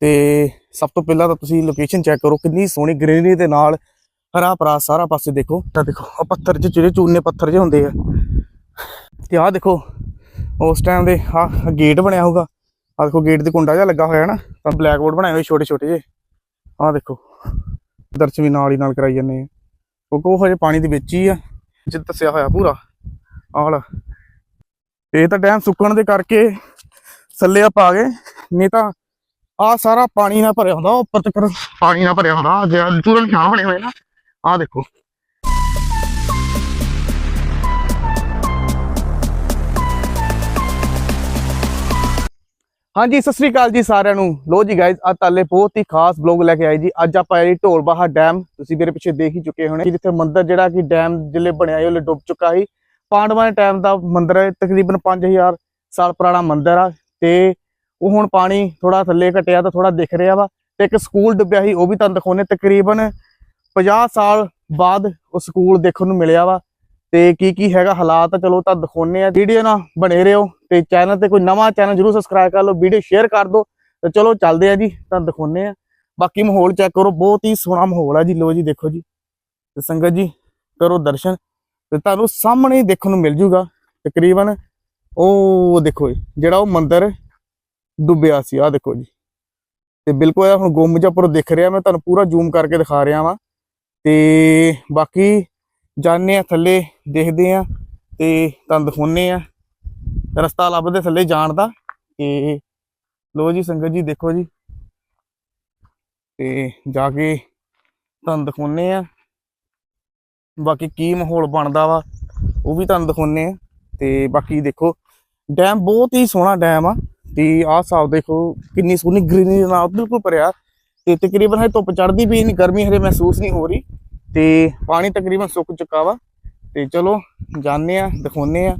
ਤੇ ਸਭ ਤੋਂ ਪਹਿਲਾਂ ਤਾਂ ਤੁਸੀਂ ਲੋਕੇਸ਼ਨ ਚੈੱਕ ਕਰੋ, ਕਿੰਨੀ ਸੋਹਣੀ ਗ੍ਰੀਨਰੀ ਦੇ ਨਾਲ ਹਰਾ ਭਰਾ ਸਾਰਾ ਪਾਸੇ ਦੇਖੋ। ਤਾਂ ਦੇਖੋ ਆ ਪੱਥਰ ਜਿਹੇ, ਜਿਹੜੇ ਚੂਨੇ ਪੱਥਰ ਜਿਹੇ ਹੁੰਦੇ ਆ। ਤੇ ਆਹ ਦੇਖੋ, ਉਸ ਟਾਈਮ ਦੇ ਆ ਗੇਟ ਬਣਿਆ ਹੋਊਗਾ। ਆ ਦੇਖੋ ਗੇਟ ਦੇ ਕੁੰਡਾ ਜਿਹਾ ਲੱਗਾ ਹੋਇਆ ਨਾ, ਤਾਂ ਬਲੈਕ ਬੋਰਡ ਬਣਾਏ ਹੋਏ ਛੋਟੇ ਛੋਟੇ ਜਿਹੇ। ਆਹ ਦੇਖੋ ਦਰਸ਼ਨ ਵੀ ਨਾਲ ਹੀ ਨਾਲ ਕਰਾਈ ਜਾਂਦੇ ਆ। ਕਿਉਂਕਿ ਉਹ ਹਜੇ ਪਾਣੀ ਦੇ ਵਿੱਚ ਹੀ ਆ, ਜਿੱਦ ਦੱਸਿਆ ਹੋਇਆ ਪੂਰਾ। ਆਹ ਇਹ ਤਾਂ ਡੈਮ ਸੁੱਕਣ ਦੇ ਕਰਕੇ ਥੱਲੇ ਆ ਪਾ ਗਏ, ਨਹੀਂ ਤਾਂ ਆ ਸਾਰਾ ਪਾਣੀ ਨਾਲ ਭਰਿਆ ਹੁੰਦਾ, ਉੱਪਰ ਤੱਕ ਪਾਣੀ ਨਾਲ ਭਰਿਆ ਹੁੰਦਾ ਜਿਹੜਾ ਪੂਰੇ ਨਿਸ਼ਾਨ ਬਣੇ ਹੋਏ ਨਾ, ਆਹ ਦੇਖੋ। ਹਾਂਜੀ, ਸਤਿ ਸ੍ਰੀ ਅਕਾਲ ਜੀ ਸਾਰਿਆਂ ਨੂੰ। ਲੋ ਜੀ ਗਾਇਜ਼ ਅੱਜ ਤਾਲੇ ਬਹੁਤ ਹੀ ਖਾਸ ਬਲੌਗ ਲੈ ਕੇ ਆਏ ਜੀ। ਅੱਜ ਆਪਾਂ ਆਏ ਜੀ ਢੋਲਬਾਹਾ ਡੈਮ ਤੁਸੀਂ ਮੇਰੇ ਪਿੱਛੇ ਦੇਖ ਹੀ ਚੁੱਕੇ ਹੋਣੇ। ਜਿੱਥੇ ਮੰਦਿਰ ਜਿਹੜਾ ਕਿ ਡੈਮ ਜਿਲੇ ਬਣਿਆ ਹੈ ਉਹ ਡੁੱਬ ਚੁੱਕਾ ਸੀ। ਪਾਂਡਵਾਂ ਦੇ ਟਾਈਮ ਦਾ ਮੰਦਿਰ ਹੈ, ਤਕਰੀਬਨ 5000 ਸਾਲ ਪੁਰਾਣਾ ਮੰਦਿਰ ਆ। ਤੇ ਉਹ ਹੁਣ ਪਾਣੀ ਥੋੜਾ ਥੱਲੇ ਘਟਿਆ ਤਾਂ ਥੋੜਾ ਦਿਖ ਰਿਹਾ ਵਾ ਤੇ ਇੱਕ ਸਕੂਲ ਡੁੱਬਿਆ ਸੀ ਉਹ ਵੀ ਤੁਹਾਨੂੰ ਦਿਖਾਉਣੇ ਤਕਰੀਬਨ 50 ਸਾਲ ਬਾਅਦ ਉਹ ਸਕੂਲ ਦੇਖਣ ਨੂੰ ਮਿਲਿਆ ਵਾ। ਤੇ ਕੀ ਕੀ ਹੈਗਾ ਹਾਲਾਤ ਚਲੋ ਤਾਂ ਦਿਖਾਉਣੇ ਆ ਵੀਡੀਓ ਨਾਲ ਬਣੇ ਰਹੋ ਤੇ ਚੈਨਲ ਤੇ ਕੋਈ ਨਵਾਂ ਚੈਨਲ ਜਰੂਰ ਸਬਸਕ੍ਰਾਈਬ ਕਰ ਲਓ ਵੀਡੀਓ ਸ਼ੇਅਰ ਕਰ ਦਿਓ। ਤੇ ਚਲੋ ਚੱਲਦੇ ਆ ਜੀ ਤਾਂ ਦਿਖਾਉਣੇ ਆ ਬਾਕੀ ਮਾਹੌਲ ਚੈੱਕ ਕਰੋ ਬਹੁਤ ਹੀ ਸੋਹਣਾ ਮਾਹੌਲ ਆ ਜੀ ਲੋ ਜੀ ਦੇਖੋ ਜੀ। ਤੇ ਸੰਗਤ ਜੀ ਕਰੋ ਦਰਸ਼ਨ ਤੇ ਤੁਹਾਨੂੰ ਸਾਹਮਣੇ ਦੇਖਣ ਨੂੰ ਮਿਲ ਜੂਗਾ। ਤਕਰੀਬਨ ਉਹ ਦੇਖੋ ਜੀ, ਜਿਹੜਾ ਉਹ ਮੰਦਿਰ ਡੁੱਬਿਆ ਸੀ ਆ ਦੇਖੋ ਜੀ। ਤੇ ਬਿਲਕੁਲ ਇਹ ਹੁਣ ਗੁੰਮ ਦਿਖ ਰਿਹਾ, ਮੈਂ ਤੁਹਾਨੂੰ ਪੂਰਾ ਜ਼ੂਮ ਕਰਕੇ ਦਿਖਾ ਰਿਹਾ ਵਾਂ। ਤੇ ਬਾਕੀ ਜਾਣੇ ਆ ਥੱਲੇ, ਦੇਖਦੇ ਆ ਤੇ ਤੁਹਾਨੂੰ ਦਿਖਾਉਨੇ ਆ ਰਸਤਾ ਲੱਭਦੇ ਥੱਲੇ ਜਾਣ ਦਾ। ਤੇ ਲੋ ਜੀ ਸੰਗਤ ਜੀ, ਦੇਖੋ ਜੀ। ਤੇ ਜਾ ਕੇ ਤੁਹਾਨੂੰ ਦਿਖਾਉਨੇ ਆ ਬਾਕੀ ਕੀ ਮਾਹੌਲ ਬਣਦਾ ਵਾ, ਉਹ ਵੀ ਤੁਹਾਨੂੰ ਦਿਖਾਉਨੇ ਆ ਤੇ ਬਾਕੀ ਦੇਖੋ, ਡੈਮ ਬਹੁਤ ਹੀ ਸੋਹਣਾ ਡੈਮ ਆ। ਤੇ ਆਹ ਹਿਸਾਬ ਦੇਖੋ ਕਿੰਨੀ ਸੋਹਣੀ ਗ੍ਰੀਨਰੀ ਨਾਲ ਬਿਲਕੁਲ ਭਰਿਆ ਤੇ ਤਕਰੀਬਨ ਹੈ ਧੁੱਪ ਚੜ੍ਹਦੀ ਵੀ ਨਹੀਂ, ਗਰਮੀ ਹਰੇ ਮਹਿਸੂਸ ਨਹੀਂ ਹੋ ਰਹੀ ਤੇ ਪਾਣੀ ਤਕਰੀਬਨ ਸੁੱਕ ਚੁੱਕਾ ਵਾ ਤੇ ਚਲੋ ਜਾਣੇ ਆ ਦਿਖਾਉਨੇ ਆ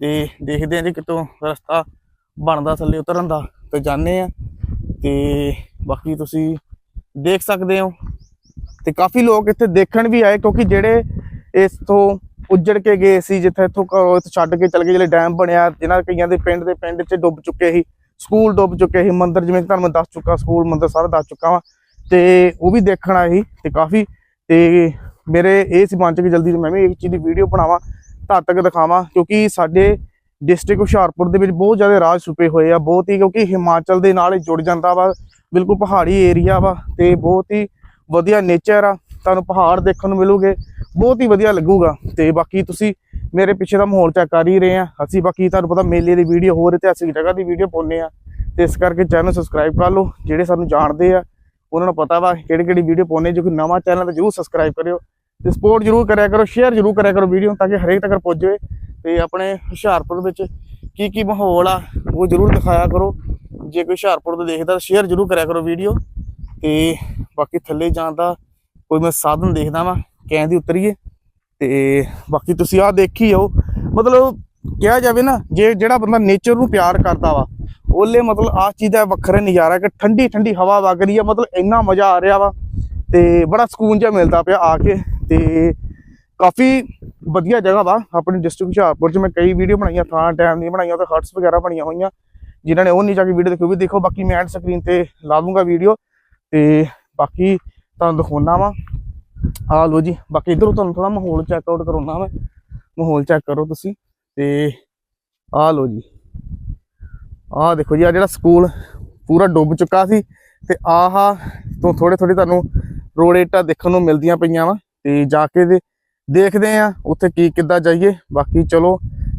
ਤੇ ਦੇਖਦੇ ਆ ਜੀ ਕਿਤੋਂ ਰਸਤਾ ਬਣਦਾ ਥੱਲੇ ਉਤਰਨ ਦਾ ਤੇ ਜਾਣੇ ਆ ਤੇ ਬਾਕੀ ਤੁਸੀਂ ਦੇਖ ਸਕਦੇ ਹੋ ਤੇ ਕਾਫੀ ਲੋਕ ਇੱਥੇ ਦੇਖਣ ਵੀ ਆਏ ਕਿਉਂਕਿ ਜਿਹੜੇ ਇਸ ਤੋਂ ਉੱਜੜ ਕੇ ਗਏ ਸੀ, ਜਿੱਥੇ ਇੱਥੋਂ ਘਰੋਂ ਇੱਥੇ ਛੱਡ ਕੇ ਚਲੇ ਗਏ, ਜਿਹੜੇ ਡੈਮ ਬਣਿਆ, ਜਿਨ੍ਹਾਂ ਕਈਆਂ ਦੇ ਪਿੰਡ ਦੇ ਪਿੰਡ 'ਚ ਡੁੱਬ ਚੁੱਕੇ ਸੀ ਸਕੂਲ ਡੁੱਬ ਚੁੱਕੇ ਸੀ, ਮੰਦਿਰ ਜਿਵੇਂ ਕਿ ਤੁਹਾਨੂੰ ਮੈਂ ਦੱਸ ਚੁੱਕਾ ਸਕੂਲ ਮੰਦਿਰ ਸਾਰਾ ਦੱਸ ਚੁੱਕਾ ਵਾਂ, ਤੇ ਉਹ ਵੀ ਦੇਖਣ ਆਏ ਸੀ, ਤੇ ਕਾਫੀ, ਤੇ ਮੇਰੇ ਇਹ ਸੀ ਮਨ ਚ ਕਿ ਜਲਦੀ ਮੈਂ ਵੀ ਇੱਕ ਚੀਜ਼ ਦੀ ਵੀਡੀਓ ਬਣਾਵਾਂ, ਤਦ ਤੱਕ ਦਿਖਾਵਾਂ, ਕਿਉਂਕਿ ਸਾਡੇ ਡਿਸਟ੍ਰਿਕਟ ਹੁਸ਼ਿਆਰਪੁਰ ਦੇ ਵਿੱਚ ਬਹੁਤ ਜ਼ਿਆਦਾ ਰਾਜ ਛੁਪੇ ਹੋਏ ਆ, ਬਹੁਤ ਹੀ, ਕਿਉਂਕਿ ਹਿਮਾਚਲ ਦੇ ਨਾਲ ਹੀ ਜੁੜ ਜਾਂਦਾ ਵਾ, ਬਿਲਕੁਲ ਪਹਾੜੀ ਏਰੀਆ ਵਾ, ਤੇ ਬਹੁਤ ਹੀ ਵਧੀਆ ਨੇਚਰ ਆ ਤੁਹਾਨੂੰ ਪਹਾੜ ਦੇਖਣ ਨੂੰ ਮਿਲੂਗੇ, ਬਹੁਤ ਹੀ ਵਧੀਆ ਲੱਗੂਗਾ। ਤੇ ਬਾਕੀ ਤੁਸੀਂ ਮੇਰੇ ਪਿੱਛੇ ਦਾ ਮਾਹੌਲ ਚੈੱਕ ਕਰ ਹੀ ਰਹੇ ਆ। ਅਸੀਂ ਬਾਕੀ ਤੁਹਾਨੂੰ ਪਤਾ ਮੇਲੇ ਦੀ ਵੀਡੀਓ ਹੋਰ ਇਤਿਹਾਸਿਕ ਜਗ੍ਹਾ ਦੀ ਵੀਡੀਓ ਪਾਉਂਦੇ ਆ। ਤੇ ਇਸ ਕਰਕੇ ਚੈਨਲ ਸਬਸਕ੍ਰਾਈਬ ਕਰ ਲਓ, ਜਿਹੜੇ ਸਾਨੂੰ ਜਾਣਦੇ ਆ, ਉਹਨਾਂ ਨੂੰ ਪਤਾ ਵਾ ਕਿਹੜੀ ਕਿਹੜੀ ਵੀਡੀਓ ਪਾਉਣੇ ਜੇ ਕੋਈ ਨਵਾਂ ਚੈਨਲ ਤਾਂ ਜਰੂਰ ਸਬਸਕ੍ਰਾਈਬ ਕਰਿਓ। ਤੇ ਸਪੋਰਟ ਜਰੂਰ ਕਰਿਆ ਕਰੋ ਸ਼ੇਅਰ ਜਰੂਰ ਕਰਿਆ ਕਰੋ ਵੀਡੀਓ ਤਾਂ ਕਿ ਹਰੇਕ ਤੱਕ ਪਹੁੰਚ ਜਾਵੇ। ਤੇ ਆਪਣੇ ਹੁਸ਼ਿਆਰਪੁਰ ਵਿੱਚ ਕੀ ਕੀ ਮਾਹੌਲ ਆ, ਉਹ ਜਰੂਰ ਦਿਖਾਇਆ ਕਰੋ। ਜੇ ਕੋਈ ਹੁਸ਼ਿਆਰਪੁਰ ਤੋਂ ਦੇਖਦਾ ਤਾਂ ਸ਼ੇਅਰ ਜਰੂਰ ਕਰਿਆ ਕਰੋ ਵੀਡੀਓ ਤੇ ਬਾਕੀ ਥੱਲੇ ਜਾਣ ਦਾ ਕੋਈ ਮੈਂ ਸਾਧਨ ਦੇਖਦਾ ਵਾਂ ਦੀ ਉਤਰੀਏ। ਤੇ ਬਾਕੀ ਤੁਸੀਂ ਆਹ ਦੇਖੀ ਜਾਓ। ਮਤਲਬ ਕਿਹਾ ਜਾਵੇ ਨਾ, ਜੇ ਜਿਹੜਾ ਬੰਦਾ ਨੇਚਰ ਨੂੰ ਪਿਆਰ ਕਰਦਾ ਵਾ, ਉਹਲੇ ਮਤਲਬ ਆਹ ਚੀਜ਼ ਦਾ ਵੱਖਰਾ ਨਜ਼ਾਰਾ ਕਿ ਠੰਡੀ ਠੰਡੀ ਹਵਾ ਵਗ ਰਹੀ ਆ, ਮਤਲਬ ਇੰਨਾ ਮਜ਼ਾ ਆ ਰਿਹਾ ਵਾ। ਤੇ ਬੜਾ ਸਕੂਨ ਜਿਹਾ ਮਿਲਦਾ ਪਿਆ ਆ ਕੇ। ਤੇ ਕਾਫੀ ਵਧੀਆ ਜਗ੍ਹਾ ਵਾ ਆਪਣੀ ਡਿਸਟ੍ਰਿਕਟ ਹੁਸ਼ਿਆਰਪੁਰ ਚ। ਮੈਂ ਕਈ ਵੀਡੀਓ ਬਣਾਈਆਂ ਥਾਂ ਟਾਈਮ ਦੀਆਂ ਬਣਾਈਆਂ ਤੇ ਹਰਟਸ ਵਗੈਰਾ ਬਣੀਆਂ ਹੋਈਆਂ। ਜਿਨ੍ਹਾਂ ਨੇ ਉਹ ਨਹੀਂ ਜਾ ਕੇ ਵੀਡੀਓ ਦੇਖੋ ਵੀ ਦੇਖੋ ਬਾਕੀ ਮੈਂ ਐਂਡ ਸਕਰੀਨ ਤੇ ਲਾ ਦੂੰਗਾ ਵੀਡੀਓ ਤੇ ਬਾਕੀ ਤੁਹਾਨੂੰ ਦਿਖਾਉਣਾ ਵਾ। ਆ ਲੋ ਜੀ, ਬਾਕੀ ਇਧਰੋਂ ਤੁਹਾਨੂੰ ਥੋੜਾ ਮਾਹੌਲ ਚੈੱਕ ਆਊਟ ਕਰਾਉਣਾ ਮੈਂ। ਮਾਹੌਲ ਚੈੱਕ ਕਰੋ ਤੁਸੀਂ, ਤੇ ਆ ਲੋ ਜੀ। ਆਹ ਦੇਖੋ ਜੀ ਆ ਜਿਹੜਾ ਸਕੂਲ ਪੂਰਾ ਡੁੱਬ ਚੁੱਕਾ ਸੀ, ਤੇ ਆਹ ਤੋਂ ਥੋੜੇ ਥੋੜੇ ਤੁਹਾਨੂੰ ਰੋੜੇਟਾ ਦੇਖਣ ਨੂੰ ਮਿਲਦੀਆਂ ਪਈਆਂ ਵਾ, ਤੇ ਜਾ ਕੇ ਦੇ ਦੇਖਦੇ ਆ ਉੱਥੇ ਕੀ ਕਿੱਦਾਂ ਜਾਈਏ। ਬਾਕੀ ਚਲੋ,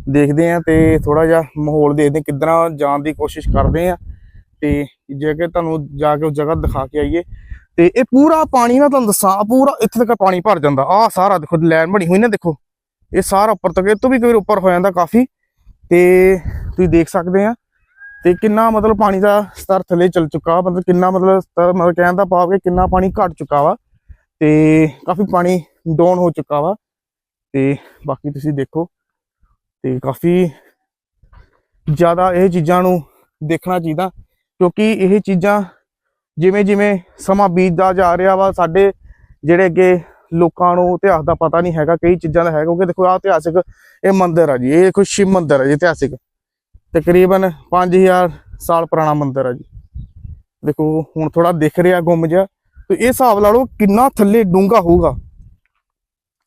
ਦੇਖਦੇ ਆ ਤੇ ਥੋੜਾ ਜਿਹਾ ਮਾਹੌਲ ਦੇਖਦੇ ਕਿੱਦਾਂ ਜਾਣ ਦੀ ਕੋਸ਼ਿਸ਼ ਕਰਦੇ ਆ। ਤੇ ਜੇ ਕਿ ਤੁਹਾਨੂੰ ਜਾ ਕੇ ਉਸ ਜਗ੍ਹਾ ਦਿਖਾ ਕੇ ਆਈਏ। ਤੇ ਇਹ ਪੂਰਾ ਪਾਣੀ ਨਾ ਤੁਹਾਨੂੰ ਦੱਸਾਂ ਪੂਰਾ ਇੱਥੇ ਤੱਕ ਪਾਣੀ ਭਰ ਜਾਂਦਾ। ਆਹ ਸਾਰਾ ਦੇਖੋ, ਲਾਈਨ ਬਣੀ ਹੋਈ ਨਾ ਦੇਖੋ। ਇਹ ਸਾਰਾ ਉੱਪਰ ਤੱਕ, ਇਹ ਤੋਂ ਵੀ ਕੋਈ ਉੱਪਰ ਹੋ ਜਾਂਦਾ ਕਾਫੀ। ਤੇ ਤੁਸੀਂ ਦੇਖ ਸਕਦੇ ਆ, ਤੇ ਕਿੰਨਾ ਮਤਲਬ ਪਾਣੀ ਦਾ ਸਤਰ ਥੱਲੇ ਚਲ ਚੁੱਕਾ ਮਤਲਬ ਕਿੰਨਾ ਮਤਲਬ ਸਤਰ, ਮਤਲਬ ਕਹਿਣ ਦਾ ਭਾਵ ਕਿ ਕਿੰਨਾ ਪਾਣੀ ਘਟ ਚੁੱਕਾ ਵਾ। ਤੇ ਕਾਫੀ ਪਾਣੀ ਡਾਊਨ ਹੋ ਚੁੱਕਾ ਵਾ। ਤੇ ਬਾਕੀ ਤੁਸੀਂ ਦੇਖੋ, ਤੇ ਕਾਫੀ ਜ਼ਿਆਦਾ ਇਹ ਚੀਜ਼ਾਂ ਨੂੰ ਦੇਖਣਾ ਚਾਹੀਦਾ। ਕਿਉਂਕਿ ਇਹ ਚੀਜ਼ਾਂ ਜਿਵੇਂ ਜਿਵੇਂ ਸਮਾਂ ਬੀਤਦਾ ਜਾ ਰਿਹਾ ਵਾ, ਸਾਡੇ ਜਿਹੜੇ ਅੱਗੇ ਲੋਕਾਂ ਨੂੰ ਇਤਿਹਾਸ ਦਾ ਪਤਾ ਨਹੀਂ ਹੈਗਾ, ਕਈ ਚੀਜ਼ਾਂ ਦਾ ਹੈ ਕਿਉਂਕਿ ਦੇਖੋ ਆ ਇਤਿਹਾਸਿਕ ਇਹ ਮੰਦਿਰ ਆ ਜੀ, ਇਹ ਦੇਖੋ ਸ਼ਿਵ ਮੰਦਿਰ ਹੈ ਜੀ, ਇਤਿਹਾਸਿਕ। ਤਕਰੀਬਨ 5000 ਸਾਲ ਪੁਰਾਣਾ ਮੰਦਿਰ ਆ ਜੀ। ਦੇਖੋ, ਹੁਣ ਥੋੜਾ ਦਿਖ ਰਿਹਾ ਗੁੰਮ ਜਿਹਾ, ਤੇ ਇਹ ਹਿਸਾਬ ਲਾ ਲਓ ਕਿੰਨਾ ਥੱਲੇ ਡੂੰਘਾ ਹੋਊਗਾ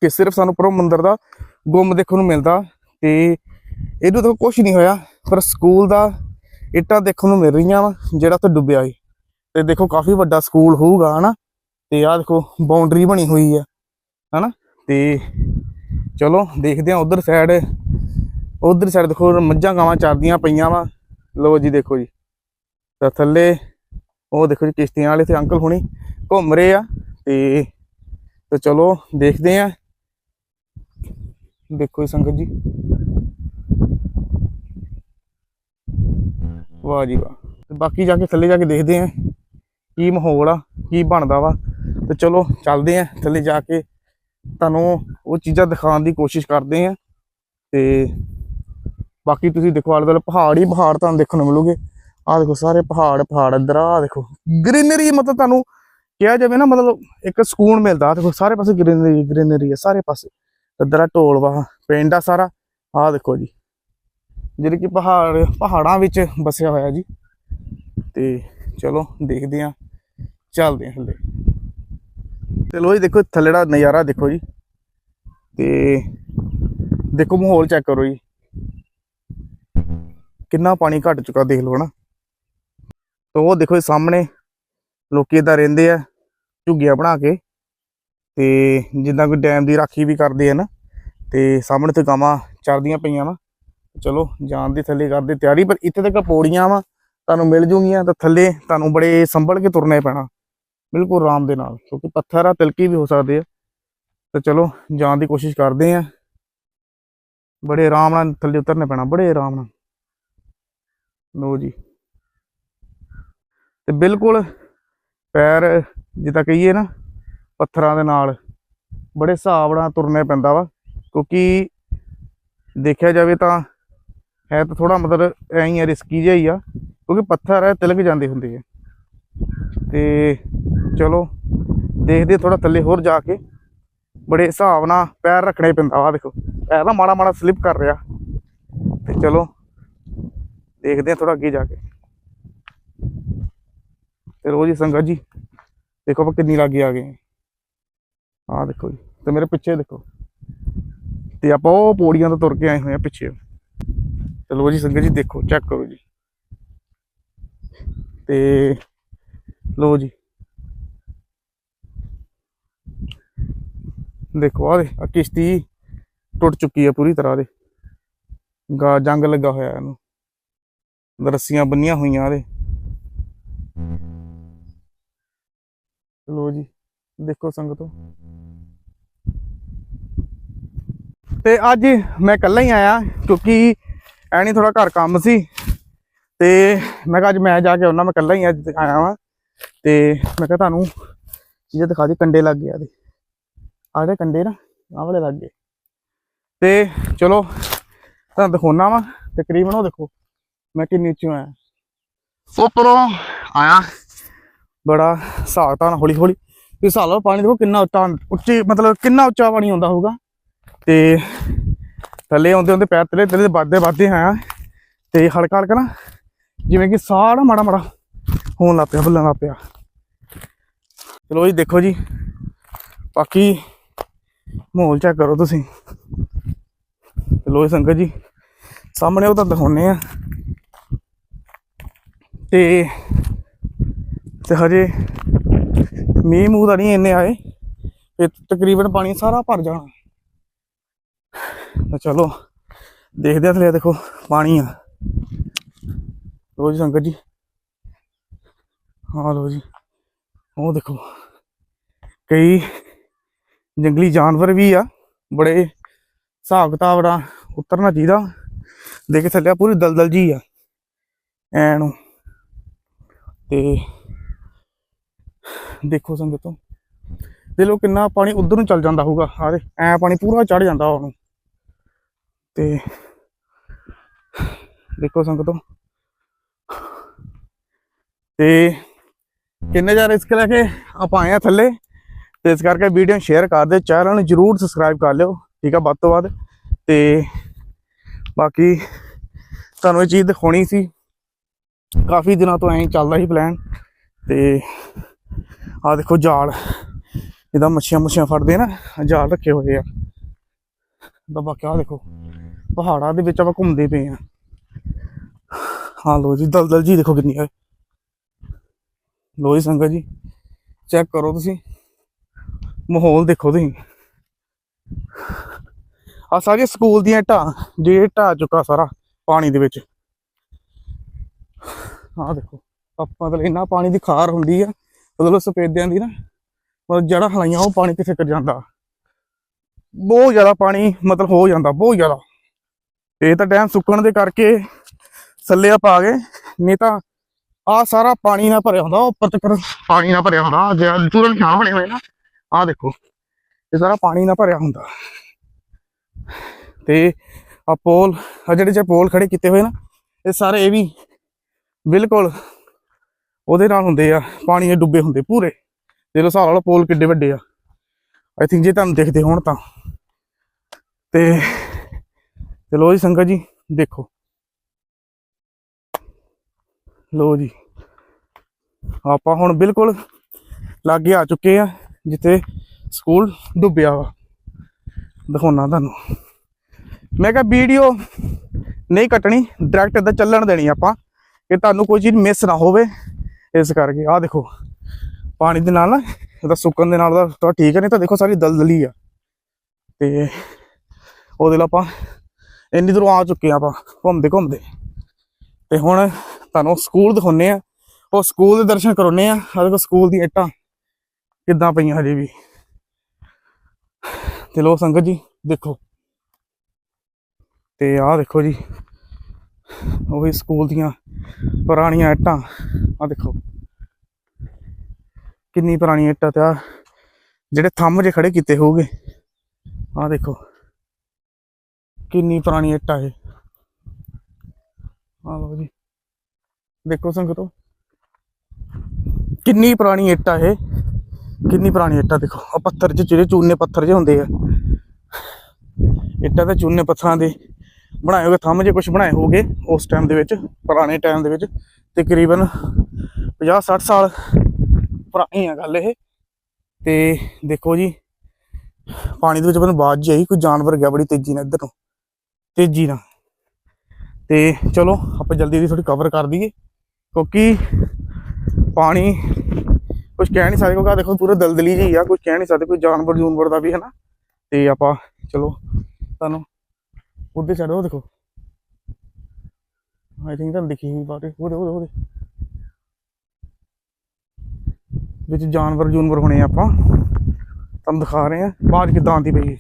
ਕਿ ਸਿਰਫ ਸਾਨੂੰ ਪਰੋ ਮੰਦਰ ਦਾ ਗੁੰਮ ਦੇਖਣ ਨੂੰ ਮਿਲਦਾ, ਤੇ ਇਹਨੂੰ ਤਾਂ ਕੁਝ ਨਹੀਂ ਹੋਇਆ, ਪਰ ਸਕੂਲ ਦਾ ਇੱਟਾਂ ਦੇਖਣ ਨੂੰ ਮਿਲ ਰਹੀਆਂ ਵਾ, ਜਿਹੜਾ ਉੱਥੇ ਡੁੱਬਿਆ ਸੀ। ਤੇ ਦੇਖੋ ਕਾਫੀ ਵੱਡਾ ਸਕੂਲ ਹੋਊਗਾ, ਹਨਾ? ਤੇ ਆਹ ਦੇਖੋ ਬਾਉਂਡਰੀ ਬਣੀ ਹੋਈ ਆ, ਹਨਾ? ਤੇ ਚਲੋ, ਦੇਖਦੇ ਆ ਉਧਰ ਸਾਈਡ ਉਧਰ ਸਾਈਡ ਦੇਖੋ, ਮੱਝਾਂ ਗਾਵਾਂ ਚਰਦੀਆਂ ਪਈਆਂ ਵਾ। ਲਓ ਜੀ, ਦੇਖੋ ਜੀ। ਤਾਂ ਥੱਲੇ ਉਹ ਦੇਖੋ ਜੀ, ਕਿਸ਼ਤੀਆਂ ਵਾਲੇ ਤੇ ਅੰਕਲ ਹੁਣੀ ਘੁੰਮ ਰਹੇ ਆ। ਤੇ ਤੇ ਚਲੋ, ਦੇਖਦੇ ਆ ਦੇਖੋ ਜੀ ਸੰਗਤ ਜੀ। ਵਾਹ ਜੀ ਵਾਹ। ਬਾਕੀ ਜਾ ਕੇ ਥੱਲੇ ਜਾ ਕੇ ਦੇਖਦੇ ਆ ਕੀ ਮਾਹੌਲ ਆ, ਕੀ ਬਣਦਾ ਵਾ। ਤੇ ਚਲੋ, ਚੱਲਦੇ ਆ, ਥੱਲੇ ਜਾ ਕੇ ਤੁਹਾਨੂੰ ਉਹ ਚੀਜ਼ਾਂ ਦਿਖਾਉਣ ਦੀ ਕੋਸ਼ਿਸ਼ ਕਰਦੇ ਆ। ਤੇ ਬਾਕੀ ਤੁਸੀਂ ਦੇਖੋ, ਆਲੇ ਦੁਆਲੇ ਪਹਾੜ ਹੀ ਪਹਾੜ ਤੁਹਾਨੂੰ ਦੇਖਣ ਨੂੰ ਮਿਲੂਗੇ। ਆਹ ਦੇਖੋ ਸਾਰੇ ਪਹਾੜ ਪਹਾੜ ਇੱਧਰ, ਆਹ ਦੇਖੋ। ਗ੍ਰੀਨਰੀ ਮਤਲਬ ਤੁਹਾਨੂੰ ਕਿਹਾ ਜਾਵੇ ਨਾ, ਮਤਲਬ ਇੱਕ ਸਕੂਨ ਮਿਲਦਾ। ਦੇਖੋ, ਸਾਰੇ ਪਾਸੇ ਗ੍ਰੀਨਰੀ ਗ੍ਰੀਨਰੀ ਹੈ ਸਾਰੇ ਪਾਸੇ। ਇੱਧਰ ਆ ਢੋਲ ਵਾ, ਪਿੰਡ ਆ ਸਾਰਾ। ਆਹ ਦੇਖੋ ਜੀ। ਜਿਹੜੇ ਕਿ ਪਹਾੜ, ਪਹਾੜਾਂ ਵਿੱਚ ਵਸਿਆ ਹੋਇਆ ਜੀ। ਤੇ ਚਲੋ, ਦੇਖਦੇ ਆ। ਚੱਲਦੇ ਹਾਂ ਥੱਲੇ। ਚਲੋ ਜੀ, ਦੇਖੋ, ਥੱਲੇ ਦਾ ਨਜ਼ਾਰਾ ਦੇਖੋ ਜੀ। ਤੇ ਦੇਖੋ, ਮਾਹੌਲ ਚੈੱਕ ਕਰੋ ਜੀ। ਕਿੰਨਾ ਪਾਣੀ ਘਟ ਚੁੱਕਾ, ਦੇਖ ਲਓ ਨਾ ਤਾਂ ਉਹ ਦੇਖੋ ਜੀ, ਸਾਹਮਣੇ ਲੋਕੀ ਇਦਾਂ ਰਹਿੰਦੇ ਆ, ਝੁੱਗੀਆਂ ਬਣਾ ਕੇ। ਤੇ ਜਿੱਦਾਂ ਕੋਈ ਡੈਮ ਦੀ ਰਾਖੀ ਵੀ ਕਰਦੇ ਆ ਨਾ, ਤੇ ਸਾਹਮਣੇ ਤੇ ਗਾਵਾਂ ਚਰਦੀਆਂ ਪਈਆਂ ਵਾ। ਚਲੋ, ਜਾਣ ਦੀ ਥੱਲੇ ਕਰਦੇ ਤਿਆਰੀ, ਪਰ ਇੱਥੇ ਤੱਕ ਪੌੜੀਆਂ ਵਾ, ਤੁਹਾਨੂੰ ਮਿਲ ਜੂਗੀਆਂ, ਤਾਂ ਥੱਲੇ ਤੁਹਾਨੂੰ ਬੜੇ ਸੰਭਲ ਕੇ ਤੁਰਨਾ ਪੈਣਾ। ਬਿਲਕੁਲ ਆਰਾਮ ਦੇ ਨਾਲ, ਕਿਉਂਕਿ ਪੱਥਰ ਆ, ਤਿਲਕੀ ਵੀ ਹੋ ਸਕਦੇ ਆ। ਤਾਂ ਚਲੋ, ਜਾਣ ਦੀ ਕੋਸ਼ਿਸ਼ ਕਰਦੇ ਆ। ਬੜੇ ਆਰਾਮ ਨਾਲ ਥੱਲੇ ਉਤਰਨਾ ਪੈਣਾ, ਬੜੇ ਆਰਾਮ ਨਾਲ। ਲੋ ਜੀ। ਤੇ ਬਿਲਕੁਲ ਪੈਰ ਜਿੱਦਾਂ ਕਹੀਏ ਨਾ, ਪੱਥਰਾਂ ਦੇ ਨਾਲ ਬੜੇ ਹਿਸਾਬ ਨਾਲ ਤੁਰਨਾ ਪੈਂਦਾ ਵਾ, ਕਿਉਂਕਿ ਦੇਖਿਆ ਜਾਵੇ ਤਾਂ ਹੈ ਤਾਂ ਥੋੜਾ ਮਤਲਬ ਐਂ ਹੀ ਆ ਰਿਸਕੀ ਜਿਹਾ ਹੀ ਆ, ਕਿਉਂਕਿ ਪੱਥਰ ਹੈ ਤਿਲਕ ਜਾਂਦੇ ਹੁੰਦੇ ਆ। ਤੇ ਚਲੋ ਦੇਖਦੇ ਥੋੜਾ ਥੱਲੇ ਹੋਰ ਜਾ ਕੇ ਬੜੇ ਹਿਸਾਬ ਨਾਲ ਪੈਰ ਰੱਖਣੇ ਪੈਂਦਾ ਵਾ ਦੇਖੋ। ਪੈਰ ਨਾ ਮਾੜਾ ਮਾੜਾ ਸਲਿਪ ਕਰ ਰਿਹਾ। ਤੇ ਚਲੋ ਦੇਖਦੇ ਆ ਥੋੜਾ ਅੱਗੇ ਜਾ ਕੇ। ਤੇ ਲੋ ਜੀ ਸੰਗਤ ਜੀ, ਦੇਖੋ ਆਪਾਂ ਕਿੰਨੀ ਲਾਗੇ ਆ ਗਏ। ਆਹ ਦੇਖੋ ਜੀ, ਤੇ ਮੇਰੇ ਪਿੱਛੇ ਦੇਖੋ। ਤੇ ਆਪਾਂ ਉਹ ਪੌੜੀਆਂ ਤੋਂ ਤੁਰ ਕੇ ਆਏ ਹੋਏ ਆ ਪਿੱਛੇ। ਚਲੋ ਜੀ ਸੰਗਤ ਜੀ, ਦੇਖੋ ਚੈੱਕ ਕਰੋ ਜੀ। ਤੇ ਲੋ ਜੀ ਦੇਖੋ ਆ ਦੇ ਆ ਕਿਸ਼ਤੀ ਟੁੱਟ ਚੁੱਕੀ ਹੈ ਪੂਰੀ ਤਰ੍ਹਾਂ ਦੇ। ਗਾ, ਜੰਗ ਲੱਗਾ ਹੋਇਆ ਇਹਨੂੰ। ਰੱਸੀਆਂ ਬੰਨੀਆਂ ਹੋਈਆਂ ਇਹਦੇ। ਲੋ ਜੀ, ਦੇਖੋ ਸੰਗਤੋ। ਤੇ ਅੱਜ ਮੈਂ ਇਕੱਲਾ ਹੀ ਆਇਆ, ਕਿਉਂਕਿ ਐਣੀ ਥੋੜਾ ਘਰ ਕੰਮ ਸੀ। ਤੇ ਮੈਂ ਕਿਹਾ ਅੱਜ ਮੈਂ ਜਾ ਕੇ ਆਉਣਾ ਮੈਂ ਇਕੱਲਾ ਹੀ ਅੱਜ ਆਇਆ ਵਾਂ। ਤੇ ਮੈਂ ਕਿਹਾ ਤੁਹਾਨੂੰ ਚੀਜ਼ਾਂ ਦਿਖਾ ਦੀ ਕੰਡੇ ਲੱਗ ਗਿਆ ਦੇ ਦੇ ਕੰਡੇ ਨਾ ਆਹ ਵਾਲੇ ਲੱਗ ਗਏ। ਤੇ ਚਲੋ ਤੁਹਾਨੂੰ ਦਿਖਾਉਣਾ ਵਾ ਤਕਰੀਬਨ ਉਹ ਦੇਖੋ ਮੈਂ ਕਿੰਨੀ ਉੱਚੀ ਆਇਆ ਉੱਪਰੋਂ ਆਇਆ। ਬੜਾ ਹਿਸਾਬ ਨਾਲ ਹੌਲੀ ਹੌਲੀ ਤੇ ਹਿਸਾਬ ਲਓ ਪਾਣੀ ਦੇਖੋ ਕਿੰਨਾ ਉੱਚਾ ਉੱਚੀ ਮਤਲਬ ਕਿੰਨਾ ਉੱਚਾ ਪਾਣੀ ਆਉਂਦਾ ਹੋਊਗਾ। ਤੇ ਥੱਲੇ ਆਉਂਦੇ ਆਉਂਦੇ ਪੈਰ ਤਲੇ ਤਲੇ ਵੱਧਦੇ ਵੱਧਦੇ ਆਇਆ। ਤੇ ਹਲਕਾ ਹਲਕਾ ਨਾ ਜਿਵੇਂ ਕਿ ਸਾਹ ਨਾ ਮਾੜਾ ਮਾੜਾ ਹੋਣ ਲੱਗ ਪਿਆ ਫੁੱਲਣ ਲੱਗ ਪਿਆ। ਚਲੋ ਜੀ ਦੇਖੋ ਜੀ। ਬਾਕੀ ਮਾਹੌਲ ਚੈੱਕ ਕਰੋ ਤੁਸੀਂ। ਚਲੋ ਜੀ ਸੰਗਤ ਜੀ, ਸਾਹਮਣੇ ਉਹ ਤਾਂ ਦਿਖਾਉਨੇ ਆ। ਤੇ ਤੇ ਹਜੇ ਮੀਂਹ ਮੂੰਹ ਤਾਂ ਨਹੀਂ ਇੰਨੇ ਆਏ। ਤੇ ਤਕਰੀਬਨ ਪਾਣੀ ਸਾਰਾ ਭਰ ਜਾਣਾ। ਤਾਂ ਚਲੋ, ਦੇਖਦੇ ਆ ਥਲੇ ਦੇਖੋ ਪਾਣੀ ਆ। ਲੋ ਜੀ ਸੰਗਤ ਜੀ। ਹਾਂ ਲੋ ਜੀ, ਉਹ ਦੇਖੋ। ਕਈ ਜੰਗਲੀ ਜਾਨਵਰ ਵੀ ਆ। ਬੜੇ ਹਿਸਾਬ ਕਿਤਾਬ ਨਾਲ ਉਤਰਨਾ ਚਾਹੀਦਾ। ਦੇਖ ਥੱਲੇ ਆ ਪੂਰੀ ਦਲਦਲ ਜੀ ਆ। ਐ ਨੂੰ ਤੇ ਦੇਖੋ ਸੰਗਤੋ। ਦੇ ਲੋ ਕਿੰਨਾ ਪਾਣੀ ਉਧਰ ਨੂੰ ਚੱਲ ਜਾਂਦਾ ਹੋਊਗਾ। ਹਾਰੇ ਐ ਪਾਣੀ ਪੂਰਾ ਚੜ ਜਾਂਦਾ ਉਹਨੂੰ। ਤੇ ਦੇਖੋ ਸੰਗਤੋ। ਤੇ ਕਿੰਨੇ ਜਾ ਰਿਸਕ ਲੈ ਕੇ ਆਪਾਂ ਆਏ ਆ ਥੱਲੇ? ਤੇ ਇਸ ਕਰਕੇ ਵੀਡੀਓ ਸ਼ੇਅਰ ਕਰ ਦਿਓ ਚੈਨਲ ਨੂੰ ਜਰੂਰ ਸਬਸਕ੍ਰਾਈਬ ਕਰ ਲਿਓ, ਠੀਕ ਆ, ਵੱਧ ਤੋਂ ਵੱਧ। ਤੇ ਬਾਕੀ ਤੁਹਾਨੂੰ ਇਹ ਚੀਜ਼ ਦਿਖਾਉਣੀ ਸੀ, ਕਾਫੀ ਦਿਨਾਂ ਤੋਂ ਐਂ ਚੱਲਦਾ ਸੀ ਪਲਾਨ ਤੇ ਆ ਦੇਖੋ ਜਾਲ ਇਹਦਾ ਮੱਛੀਆਂ ਮੁੱਛੀਆਂ ਫੜਦੇ ਨਾ ਜਾਲ ਰੱਖੇ ਹੋਏ ਆ। ਤਾਂ ਬਾਕੀ ਆ ਦੇਖੋ, ਪਹਾੜਾਂ ਦੇ ਵਿੱਚ ਆਪਾਂ ਘੁੰਮਦੇ ਪਏ ਆ। ਹਾਂ ਲੋ ਜੀ, ਦਲਦਲ ਜੀ ਦੇਖੋ ਕਿੰਨੀ ਹੈ ਲੋ ਜੀ ਸੰਗਤ ਜੀ ਚੈੱਕ ਕਰੋ ਤੁਸੀਂ। ਮਾਹੌਲ ਦੇਖੋ ਤੁਸੀਂ। ਆ ਸਾਰੀਆਂ ਸਕੂਲ ਦੀਆਂ ਢਾਂ ਜੇ ਢਾਹ ਚੁੱਕਾ ਸਾਰਾ ਪਾਣੀ ਦੇ ਵਿੱਚ। ਆ ਦੇਖੋ, ਆਪਾਂ ਮਤਲਬ ਇੰਨਾ ਪਾਣੀ ਦੀ ਖਾਰ ਹੁੰਦੀ ਆ, ਮਤਲਬ ਸਫੇਦਿਆਂ ਦੀ ਨਾ, ਮਤਲਬ ਜੜਾ ਹਲਾਈਆਂ ਉਹ ਪਾਣੀ ਕਿੱਥੇ ਕਰ ਜਾਂਦਾ। ਬਹੁਤ ਜ਼ਿਆਦਾ ਪਾਣੀ ਮਤਲਬ ਹੋ ਜਾਂਦਾ, ਬਹੁਤ ਜ਼ਿਆਦਾ। ਇਹ ਤਾਂ ਡੈਮ ਸੁੱਕਣ ਦੇ ਕਰਕੇ ਥੱਲੇ ਪਾ ਗਏ, ਨਹੀਂ ਤਾਂ ਆ ਸਾਰਾ ਪਾਣੀ ਨਾਲ ਭਰਿਆ ਹੁੰਦਾ ਉੱਪਰ ਤੱਕ ਪਾਣੀ ਨਾਲ ਭਰਿਆ ਹੁੰਦਾ। ਆਹ ਜਿਹੜਾ ਪੂਰੇ ਨਿਸ਼ਾਨ ਬਣੇ ਹੋਏ ਨਾ ਆਹ ਦੇਖੋ, ਇਹ ਸਾਰਾ ਪਾਣੀ ਨਾਲ ਭਰਿਆ ਹੁੰਦਾ। ਤੇ ਆ ਪੋਲ ਆ ਜਿਹੜੇ ਜੇ ਪੋਲ ਖੜੇ ਕੀਤੇ ਹੋਏ ਨਾ, ਇਹ ਸਾਰੇ ਇਹ ਵੀ ਬਿਲਕੁਲ ਉਹਦੇ ਨਾਲ ਹੁੰਦੇ ਆ, ਪਾਣੀ ਦੇ ਡੁੱਬੇ ਹੁੰਦੇ ਪੂਰੇ। ਦੇ ਲੋ ਹਿਸਾਬ ਲਾ ਪੋਲ ਕਿੱਡੇ ਵੱਡੇ ਆ। ਆਈ ਥਿੰਕ ਜੇ ਤੁਹਾਨੂੰ ਦੇਖਦੇ ਹੋਣ ਤਾਂ। ਤੇ ਚਲੋ ਜੀ ਸੰਗਤ ਜੀ, ਦੇਖੋ। ਲੋ ਜੀ। ਆਪਾਂ ਹੁਣ ਬਿਲਕੁਲ ਲਾਗੇ ਆ ਚੁੱਕੇ ਆ। ਜਿੱਥੇ ਸਕੂਲ ਡੁੱਬਿਆ ਵਾ। ਦਿਖਾਉਣਾ ਤੁਹਾਨੂੰ। ਮੈਂ ਕਿਹਾ ਵੀਡੀਓ ਨਹੀਂ ਕੱਟਣੀ ਡਾਇਰੈਕਟ ਇੱਦਾਂ ਚੱਲਣ ਦੇਣੀ ਆਪਾਂ, ਕਿ ਤੁਹਾਨੂੰ ਕੋਈ ਚੀਜ਼ ਮਿਸ ਨਾ ਹੋਵੇ। ਇਸ ਕਰਕੇ ਆਹ ਦੇਖੋ, ਪਾਣੀ ਦੇ ਨਾਲ ਨਾ, ਇਹਦਾ ਸੁੱਕਣ ਦੇ ਨਾਲ ਤਾਂ ਠੀਕ ਹੈ, ਨਹੀਂ ਤਾਂ ਦੇਖੋ ਸਾਰੀ ਦਲਦਲੀ ਆ। ਤੇ ਉਹਦੇ ਲਈ ਆਪਾਂ ਇੰਨੀ ਦੂਰੋਂ ਆ ਚੁੱਕੇ ਆ ਆਪਾਂ, ਘੁੰਮਦੇ ਘੁੰਮਦੇ। ਤੇ ਹੁਣ ਤੁਹਾਨੂੰ ਸਕੂਲ ਦਿਖਾਉਨੇ ਆ ਉਹ ਸਕੂਲ ਦੇ ਦਰਸ਼ਨ ਕਰਾਉਨੇ ਆ ਆ ਦੇਖੋ ਸਕੂਲ ਦੀ ਇੱਟਾਂ। ਕਿੱਦਾਂ ਪਈਆਂ ਹਜੇ ਵੀ। ਤੇ ਲੋ ਸੰਗਤ ਜੀ, ਦੇਖੋ। ਤੇ ਆਹ ਦੇਖੋ ਜੀ, ਉਹੀ ਸਕੂਲ ਦੀਆਂ ਪੁਰਾਣੀਆਂ ਇੱਟਾਂ। ਆ ਦੇਖੋ। ਕਿੰਨੀ ਪੁਰਾਣੀ ਇੱਟਾਂ ਤੇ ਆ ਜਿਹੜੇ ਥੰਮ ਜੇ ਖੜੇ ਕੀਤੇ ਹੋਗੇ ਆ ਦੇਖੋ। ਕਿੰਨੀ ਪੁਰਾਣੀ ਇੱਟਾਂ ਇਹ। ਆ ਲਓ ਜੀ। ਦੇਖੋ ਸੰਗਤੋ। ਕਿੰਨੀ ਪੁਰਾਣੀ ਇੱਟ ਆ ਇਹ। ਕਿੰਨੀ ਪੁਰਾਣੀ ਇੱਟਾਂ ਦੇਖੋ। ਆ ਪੱਥਰ 'ਚ ਜਿਹੜੇ ਚੂਨੇ ਪੱਥਰ ਜਿਹੇ ਹੁੰਦੇ ਆ। ਇੱਟਾਂ ਤੇ ਚੂਨੇ ਪੱਥਰਾਂ ਦੇ ਬਣਾਏ ਹੋਏ, ਥੰਮ ਜੇ ਕੁਝ ਬਣਾਏ ਹੋਗੇ ਉਸ ਟਾਈਮ ਦੇ ਵਿੱਚ, ਪੁਰਾਣੇ ਟਾਈਮ ਦੇ ਵਿੱਚ। ਤਕਰੀਬਨ 50 60 ਸਾਲ ਪੁਰਾਣੀ ਆ ਗੱਲ ਇਹ। ਤੇ ਦੇਖੋ ਜੀ, ਪਾਣੀ ਦੇ ਵਿੱਚ ਮੈਨੂੰ ਬਾਜ਼ ਜੀ ਆਈ, ਕੋਈ ਜਾਨਵਰ ਗਿਆ ਬੜੀ ਤੇਜ਼ੀ ਨਾਲ ਇੱਧਰ ਨੂੰ। ਤੇਜ਼ੀ ਨਾਲ। ਤੇ ਚਲੋ, ਆਪਾਂ ਜਲਦੀ ਦੀ ਥੋੜੀ ਕਵਰ ਕਰ ਦਈਏ। ਕਿਉਂਕਿ ਪਾਣੀ ਕੁਝ ਕਹਿ ਨਹੀਂ ਸਕਦੇ ਕਿਉਂਕਿ ਆਹ ਦੇਖੋ ਪੂਰਾ ਦਲਦਲੀ ਜੀ ਆ ਕੁਝ ਕਹਿ ਨਹੀਂ ਸਕਦੇ, ਕੋਈ ਜਾਨਵਰ ਜੂਨਵਰ ਦਾ ਵੀ ਹੈ ਨਾ ਤੇ ਆਪਾਂ ਚਲੋ ਤੁਹਾਨੂੰ ਉਹਦੇ ਛੱਡੋ, ਦੇਖੋ। ਆਈ ਥਿੰਕ ਤੁਹਾਨੂੰ ਦਿਖੀ ਹੋਈ ਬਾਰੇ ਉਹਦੇ ਉਹਦੇ ਉਹਦੇ ਵਿੱਚ ਜਾਨਵਰ ਜੂਨਵਰ ਹੋਣੇ ਆ ਆਪਾਂ। ਤੁਹਾਨੂੰ ਦਿਖਾ ਰਹੇ ਆ, ਬਾਅਦ ਕਿਦਾਂ ਆਉਂਦੀ ਪਈ ਹੈ।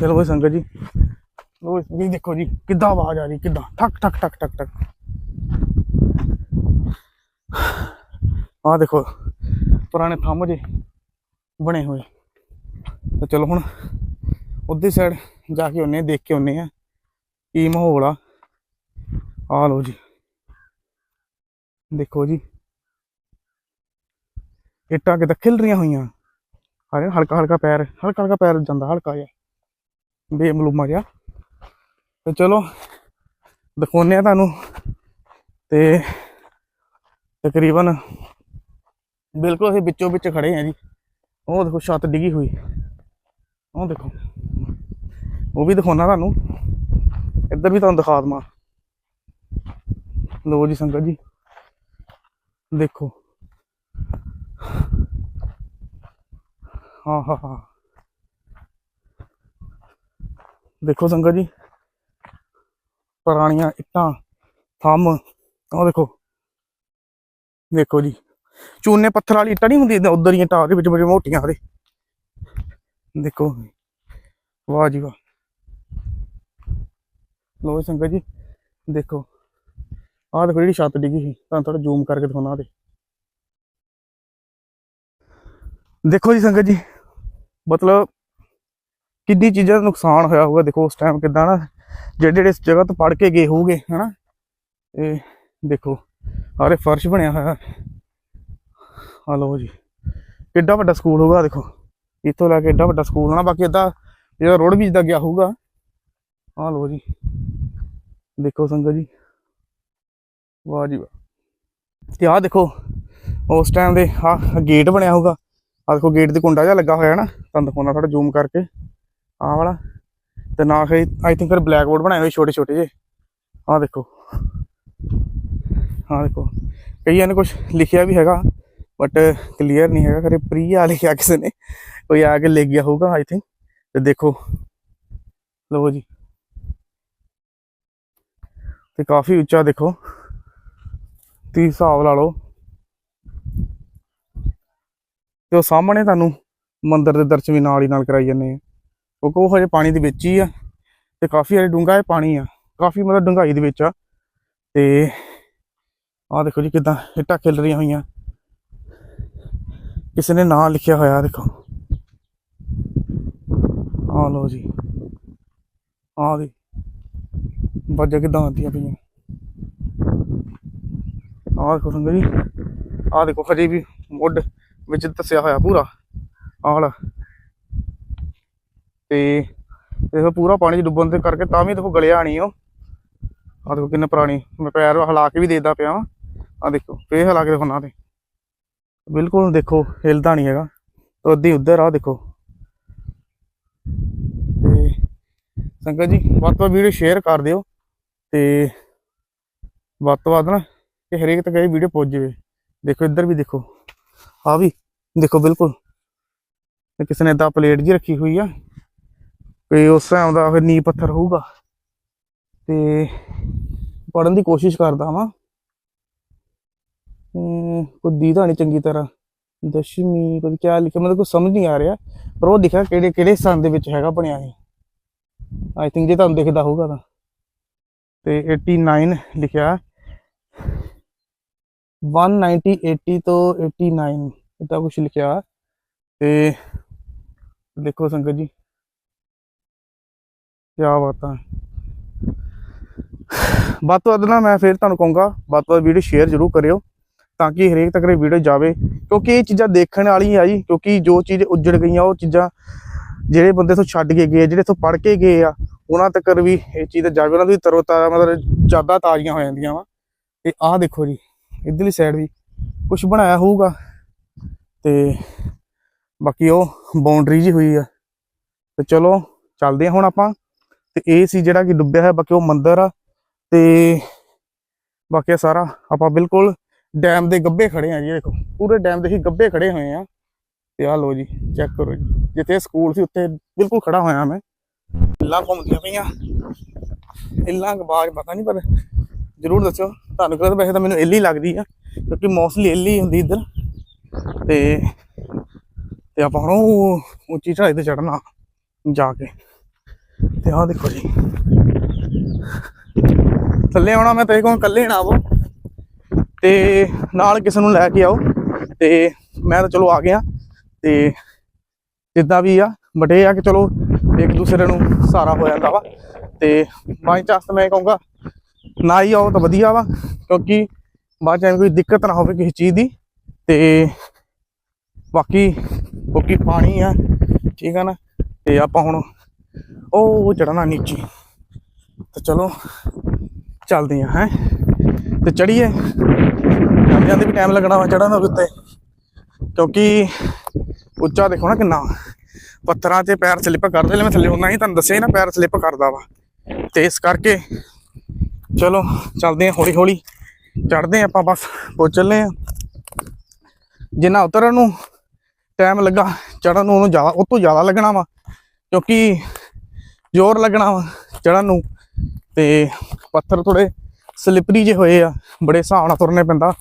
ਚਲੋ ਬਈ ਸੰਗਤ ਜੀ ਲੋ ਇਹ ਦੇਖੋ ਜੀ, ਕਿੱਦਾਂ ਆਵਾਜ਼ ਆ ਰਹੀ, ਕਿੱਦਾਂ। ਠਕ ਠਕ ਠਕ ਠਕ ਠਕ। ਆਹ ਦੇਖੋ, ਪੁਰਾਣੇ ਥੰਮ ਜੇ ਬਣੇ ਹੋਏ। ਤਾਂ ਚਲੋ ਹੁਣ ਉਧਰ ਸਾਈਡ ਜਾ ਕੇ ਉਹਨੇ ਦੇਖ ਕੇ ਉਹਨੇ ਆ ਕੀ ਮਾਹੌਲ ਆ। ਆ ਲੋ ਜੀ। ਦੇਖੋ ਜੀ। ਇੱਟਾਂ ਕਿਤੇ ਖਿਲ ਰਹੀਆਂ ਹੋਈਆਂ। ਹਾਰੇ ਹਲਕਾ ਹਲਕਾ ਪੈਰ, ਹਲਕਾ ਹਲਕਾ ਪੈਰ ਜਾਂਦਾ ਹਲਕਾ ਜਿਹਾ। ਬੇਮਲੂਮਾ ਜਿਹਾ। ਤੇ ਚਲੋ, ਦਿਖਾਉਂਦੇ ਆ ਤੁਹਾਨੂੰ। ਤੇ ਤਕਰੀਬਨ ਬਿਲਕੁਲ ਅਸੀਂ ਵਿੱਚੋਂ ਵਿੱਚ ਖੜੇ ਆ ਜੀ। ਉਹ ਦੇਖੋ, ਛੱਤ ਡਿੱਗੀ ਹੋਈ। ਉਹ ਦੇਖੋ। ਉਹ ਵੀ ਦਿਖਾਉਣਾ ਤੁਹਾਨੂੰ। ਇੱਧਰ ਵੀ ਤੁਹਾਨੂੰ ਦਿਖਾ ਦਵਾਂ। ਲੋ ਜੀ ਸੰਗਤ ਜੀ। ਦੇਖੋ। ਹਾਂ ਹਾਂ ਹਾਂ। ਦੇਖੋ ਸੰਗਤ ਜੀ। ਪੁਰਾਣੀਆਂ ਇੱਟਾਂ, ਥੰਮ। ਉਹ ਦੇਖੋ। ਦੇਖੋ ਜੀ। ਚੂਨੇ ਪੱਥਰ ਵਾਲੀ ਇੱਟਾਂ ਨਹੀਂ ਹੁੰਦੀ ਇਦਾਂ ਉਧਰ ਦੀਆਂ ਟਾਰ ਦੇ ਵਿੱਚ ਬੜੀ ਮੋਟੀਆਂ ਉਹਦੇ। ਦੇਖੋ ਵਾਹ ਜੀ ਵਾਹ। ਲੋ ਸੰਗਤ ਜੀ, ਦੇਖੋ। ਆਹ ਦੇਖੋ ਜਿਹੜੀ ਛੱਤ ਡਿੱਗੀ ਸੀ, ਤੁਹਾਨੂੰ ਥੋੜਾ ਜ਼ੂਮ ਕਰਕੇ ਦਿਖਾਉਣਾ ਤੇ ਦੇਖੋ ਜੀ ਸੰਗਤ ਜੀ, ਮਤਲਬ ਕਿੰਨੀ ਚੀਜ਼ਾਂ ਦਾ ਨੁਕਸਾਨ ਹੋਇਆ ਹੋਊਗਾ, ਦੇਖੋ ਉਸ ਟਾਈਮ ਕਿਦਾਂ ਨਾ ਜਿਹੜੇ ਜਿਹੜੇ ਇਸ ਜਗ੍ਹਾ ਤੋਂ ਪੜ ਕੇ ਗਏ ਹੋਊਗੇ, ਹਨਾ। ਇਹ ਦੇਖੋ ਆਰੇ ਫਰਸ਼ ਬਣਿਆ ਹੋਇਆ। ਆ ਲਓ ਜੀ। ਕਿੱਡਾ ਵੱਡਾ ਸਕੂਲ ਹੋਊਗਾ ਦੇਖੋ। ਇੱਥੋਂ ਲੈ ਕੇ ਏਡਾ ਵੱਡਾ ਸਕੂਲ ਹੋਣਾ, ਬਾਕੀ ਏਦਾਂ ਜਿਹੜਾ ਰੋਡ ਵੀ ਦਾ ਗਿਆ ਹੋਊਗਾ ਆ ਲਓ ਜੀ। ਦੇਖੋ ਸੰਗਤ ਜੀ। ਵਾਹ ਜੀ ਵਾਹ। ਤੇ ਆਹ ਦੇਖੋ, ਉਸ ਟਾਈਮ ਦੇ ਆਹ ਗੇਟ ਬਣਿਆ ਹੋਊਗਾ। ਆਹ ਦੇਖੋ ਗੇਟ ਤੇ ਕੁੰਡਾ ਜਿਹਾ ਲੱਗਾ ਹੋਇਆ ਨਾ, ਤੁਹਾਨੂੰ ਦਿਖਾਉਣਾ ਥੋੜਾ ਜ਼ੂਮ ਕਰਕੇ। ਆਹ ਵਾਲਾ। ਤੇ ਨਾ ਫਿਰ ਆਈ ਥਿੰਕ ਫਿਰ ਬਲੈਕ ਬੋਰਡ ਬਣਾਏ ਹੋਏ ਛੋਟੇ ਛੋਟੇ ਜੇ ਆਹ ਦੇਖੋ। ਆਹ ਦੇਖੋ। ਕਈਆਂ ਨੇ ਕੁਝ ਲਿਖਿਆ ਵੀ ਹੈਗਾ। ਬਟ ਕਲੀਅਰ ਨਹੀਂ ਹੈਗਾ ਕਰੇ ਪ੍ਰੀਆ ਲਿਖਿਆ ਕਿਸੇ ਨੇ। ਕੋਈ ਆ ਕੇ ਲੈ ਗਿਆ ਹੋਊਗਾ ਆਈ ਥਿੰਕ ਤੇ ਦੇਖੋ। ਲਓ ਜੀ। ਤੇ ਕਾਫੀ ਉੱਚਾ ਦੇਖੋ। ਤੁਸੀਂ ਹਿਸਾਬ ਲਾ ਲਓ। ਤੇ ਉਹ ਸਾਹਮਣੇ ਤੁਹਾਨੂੰ ਮੰਦਿਰ ਦੇ ਦਰਸ਼ਨ ਵੀ ਨਾਲ ਹੀ ਨਾਲ ਕਰਾਈ ਜਾਂਦੇ ਆ। ਕਿਉਂਕਿ ਉਹ ਹਜੇ ਪਾਣੀ ਦੇ ਵਿੱਚ ਹੀ ਆ। ਤੇ ਕਾਫੀ ਹਜੇ ਡੂੰਘਾ ਹੈ ਪਾਣੀ ਆ। ਕਾਫੀ ਮਤਲਬ ਡੂੰਘਾਈ ਦੇ ਵਿੱਚ ਆ। ਤੇ ਆਹ ਦੇਖੋ ਜੀ ਕਿਦਾਂ ਇੱਟਾਂ ਖਿਲ ਰਹੀਆਂ ਹੋਈਆਂ। ਕਿਸੇ ਨੇ ਨਾਂ ਲਿਖਿਆ ਹੋਇਆ, ਦੇਖੋ। ਆ ਲਓ ਜੀ। ਆਹ ਦੀ। ਵੱਜ ਕਿਦਾਂ ਆਉਂਦੀਆਂ ਪਈਆਂ? ਆਹ ਦੇਖੋ ਸੰਗਤ ਜੀ। ਆਹ ਦੇਖੋ, ਹਜੇ ਵੀ ਮੁੱਢ ਵਿੱਚ ਦੱਸਿਆ ਹੋਇਆ ਪੂਰਾ। ਆਹ ਵਾਲਾ। ਤੇ ਦੇਖੋ, ਪੂਰਾ ਪਾਣੀ 'ਚ ਡੁੱਬਣ ਦੇ ਕਰਕੇ ਤਾਂ ਵੀ ਦੇਖੋ ਗਲਿਆ ਨਹੀਂ ਉਹ। ਆਹ ਦੇਖੋ ਕਿੰਨੇ ਪੁਰਾਣੀ। ਮੈਂ ਪੈਰ ਹਿਲਾ ਕੇ ਵੀ ਦੇਦਾ ਪਿਆ ਵਾਂ। ਆਹ ਦੇਖੋ, ਫੇਰ ਹਿਲਾ ਕੇ ਦੇਖੋ ਨਾ ਤੇ। ਬਿਲਕੁਲ ਦੇਖੋ, ਹਿਲਦਾ ਨਹੀਂ ਹੈਗਾ। ਤੇ ਅੱਧੀ ਉੱਧਰ ਆ, ਦੇਖੋ। ਤੇ ਸੰਗਤ ਜੀ, ਵੱਧ ਤੋਂ ਵੱਧ ਵੀਡੀਓ ਸ਼ੇਅਰ ਕਰ ਦਿਓ ਤੇ ਵੱਧ ਤੋਂ ਵੱਧ ਨਾ ਕਿ ਹਰੇਕ ਤੱਕ ਇਹ ਵੀਡੀਓ ਪਹੁੰਚ ਜਾਵੇ। ਦੇਖੋ, ਇੱਧਰ ਵੀ ਦੇਖੋ। ਆ ਵੀ ਦੇਖੋ, ਬਿਲਕੁਲ। ਤੇ ਕਿਸੇ ਨੇ ਏਦਾਂ ਪਲੇਟ ਜੀ ਰੱਖੀ ਹੋਈ ਆ ਕੋਈ ਉਸ ਹਿਸਾਬ ਦਾ ਫਿਰ ਨੀ ਪੱਥਰ ਹੋਊਗਾ। ਤੇ ਪੜਨ ਦੀ ਕੋਸ਼ਿਸ਼ ਕਰਦਾ ਵਾਂ। ਕੋਈ ਦੀਦਾ ਨਹੀਂ ਚੰਗੀ ਤਰ੍ਹਾਂ। ਦਸ਼ਮੀ ਕੋਈ ਕਿਆ ਲਿਖਿਆ, ਮੈਨੂੰ ਕੁਝ ਸਮਝ ਨਹੀਂ ਆ ਰਿਹਾ। ਪਰ ਉਹ ਦਿਖਿਆ ਕਿਹੜੇ ਕਿਹੜੇ ਸਥਾਨ ਦੇ ਵਿੱਚ ਹੈਗਾ ਬਣਿਆ ਇਹ। ਆਈ ਥਿੰਕ ਜੇ ਤੁਹਾਨੂੰ ਦਿਖਦਾ ਹੋਊਗਾ ਤਾਂ। ਤੇ 89 ਲਿਖਿਆ। 190 80 ਤੋਂ 89 ਇਦਾਂ ਕੁਝ ਲਿਖਿਆ। ਤੇ ਦੇਖੋ ਸੰਗਤ ਜੀ। ਕੀ ਬਾਤਾਂ। ਵੱਧ ਤੋਂ ਵੱਧ ਨਾ ਮੈਂ ਫਿਰ ਤੁਹਾਨੂੰ ਕਹੂੰਗਾ, ਵੱਧ ਤੋਂ ਵੱਧ ਵੀਡੀਓ ਸ਼ੇਅਰ ਜ਼ਰੂਰ ਕਰਿਓ। ਤਾਂ ਕਿ ਹਰੇਕ ਤੱਕ ਇਹ ਵੀਡੀਓ ਜਾਵੇ। ਕਿਉਂਕਿ ਇਹ ਚੀਜ਼ਾਂ ਦੇਖਣ ਵਾਲੀ ਆ ਜੀ, ਕਿਉਂਕਿ ਜੋ ਚੀਜ਼ ਉੱਜੜ ਗਈਆਂ, ਉਹ ਚੀਜ਼ਾਂ ਜਿਹੜੇ ਬੰਦੇ ਤੋਂ ਛੱਡ ਕੇ ਗਏ ਜਿਹੜੇ ਤੋਂ ਪੜ ਕੇ ਗਏ ਆ, ਉਹਨਾਂ ਤੱਕ ਵੀ ਇਹ ਚੀਜ਼ ਜਾਵੇ। ਉਹਨਾਂ ਦੀ ਤਰੋਤਾ ਮਤਲਬ ਜ਼ਿਆਦਾ ਤਾਜ਼ੀਆਂ ਹੋ ਜਾਂਦੀਆਂ ਵਾ। ਤੇ ਆਹ ਦੇਖੋ ਜੀ, ਇਧਰਲੀ ਸਾਈਡ ਵੀ ਕੁਝ ਬਣਾਇਆ ਹੋਊਗਾ। ਤੇ ਬਾਕੀ ਉਹ ਬਾਉਂਡਰੀ ਜੀ ਹੋਈ ਆ। ਤੇ ਚਲੋ, ਚੱਲਦੇ ਆ ਹੁਣ ਆਪਾਂ। ਤੇ ਇਹ ਸੀ ਜਿਹੜਾ ਕਿ ਡੁੱਬਿਆ ਹੈ ਬਾਕੀ ਉਹ ਮੰਦਿਰ ਆ। ਤੇ ਬਾਕੀ ਸਾਰਾ, ਆਪਾਂ ਬਿਲਕੁਲ ਡੈਮ ਦੇ ਗੱਬੇ ਖੜੇ ਆ ਜੀ ਦੇਖੋ, ਪੂਰੇ ਡੈਮ ਦੇ ਹੀ ਗੱਬੇ ਖੜੇ ਹੋਏ ਆ। ਤੇ ਆਹ ਲੋ ਜੀ, ਚੈੱਕ ਕਰੋ ਜੀ, ਜਿੱਥੇ ਸਕੂਲ ਸੀ ਉੱਥੇ ਬਿਲਕੁਲ ਖੜਾ ਹੋਇਆ ਮੈਂ। ਇੱਲਾਂ ਘੁੰਮਦੀਆਂ ਪਈਆਂ। ਇੱਲਾਂ ਆਵਾਜ਼ ਪਤਾ ਨਹੀਂ ਪਰ ਜਰੂਰ ਦੱਸਿਓ। ਤੁਹਾਨੂੰ ਕਿਹਦਾ ਵੈਸੇ ਤਾਂ ਮੈਨੂੰ ਇੱਲੀ ਲੱਗਦੀ ਆ, ਕਿਉਂਕਿ ਮੋਸਟਲੀ ਇੱਲੀ ਹੁੰਦੀ ਇੱਧਰ। ਤੇ ਤੇ ਆਪਾਂ ਹੁਣ ਉੱਚੀ ਚੜਾਈ ਤੇ ਚੜਨਾ ਜਾ ਕੇ। ਤੇ ਆਹ ਦੇਖੋ ਜੀ। ਥੱਲੇ ਆਉਣਾ ਮੈਂ ਤੇ ਕੋਲ ਇਕੱਲੇ ਨਾ ਆਵੋ। ਤੇ ਨਾਲ ਕਿਸੇ ਨੂੰ ਲੈ ਕੇ ਆਓ। ਤੇ ਮੈਂ ਤਾਂ ਚਲੋ ਆ ਗਿਆ। ਤੇ ਜਿੱਦਾਂ ਵੀ ਆ ਬਟੇ ਆ ਕਿ ਚਲੋ ਇੱਕ ਦੂਸਰੇ ਨੂੰ ਸਹਾਰਾ ਹੋ ਜਾਂਦਾ ਵਾ। ਤੇ ਬਾਈ ਚਾਂਸ ਮੈਂ ਕਹੂੰਗਾ, ਨਾ ਹੀ ਆਓ ਤਾਂ ਵਧੀਆ ਵਾ, ਕਿਉਂਕਿ ਬਾਅਦ ਚ ਕੋਈ ਦਿੱਕਤ ਨਾ ਹੋਵੇ ਕਿਸੇ ਚੀਜ਼ ਦੀ। ਤੇ ਬਾਕੀ ਕਿਉਂਕਿ ਪਾਣੀ ਆ, ਠੀਕ ਆ ਨਾ, ਤੇ ਆਪਾਂ ਹੁਣ ਉਹ ਚੜਨਾ ਨੀਚੇ। ਤੇ ਚਲੋ ਚੱਲਦੇ ਆ, ਹੈ। ਤੇ ਚੜੀਏ ਜਾਂਦੇ ਜਾਂਦੇ ਵੀ ਟਾਈਮ ਲੱਗਣਾ ਵਾ ਚੜਨ ਦੇ ਉੱਤੇ। ਕਿਉਂਕਿ ਉੱਚਾ ਦੇਖੋ ਨਾ ਕਿੰਨਾ। ਪੱਥਰਾਂ ਤੇ ਪੈਰ ਸਲਿੱਪ ਕਰਦੇ ਲੈ ਮੈਂ ਥੱਲੇ ਹੁੰਦਾ ਹੀ ਤੁਹਾਨੂੰ ਦੱਸਿਆ ਹੀ ਨਾ ਪੈਰ ਸਲਿੱਪ ਕਰਦਾ ਵਾ। ਤੇ ਇਸ ਕਰਕੇ ਚਲੋ, ਚੱਲਦੇ ਆ ਹੌਲੀ ਹੌਲੀ ਚੜਦੇ ਆ ਆਪਾਂ ਬਸ ਪਹੁੰਚ ਚੱਲੇ ਆ ਜਿੰਨਾ ਉਤਰਨ ਨੂੰ ਟਾਈਮ ਲੱਗਾ ਚੜਨ ਨੂੰ ਉਹਨੂੰ ਜ਼ਿਆਦਾ, ਉਹ ਤੋਂ ਜ਼ਿਆਦਾ ਲੱਗਣਾ ਵਾ। ਕਿਉਂਕਿ ਜ਼ੋਰ ਲੱਗਣਾ ਵਾ ਚੜਨ ਨੂੰ। ਤੇ ਪੱਥਰ ਥੋੜੇ ਸਲਿਪਰੀ ਜੇ ਹੋਏ ਆ, ਬੜੇ ਹਿਸਾਬ ਨਾਲ ਤੁਰਨੇ ਪੈਂਦਾ।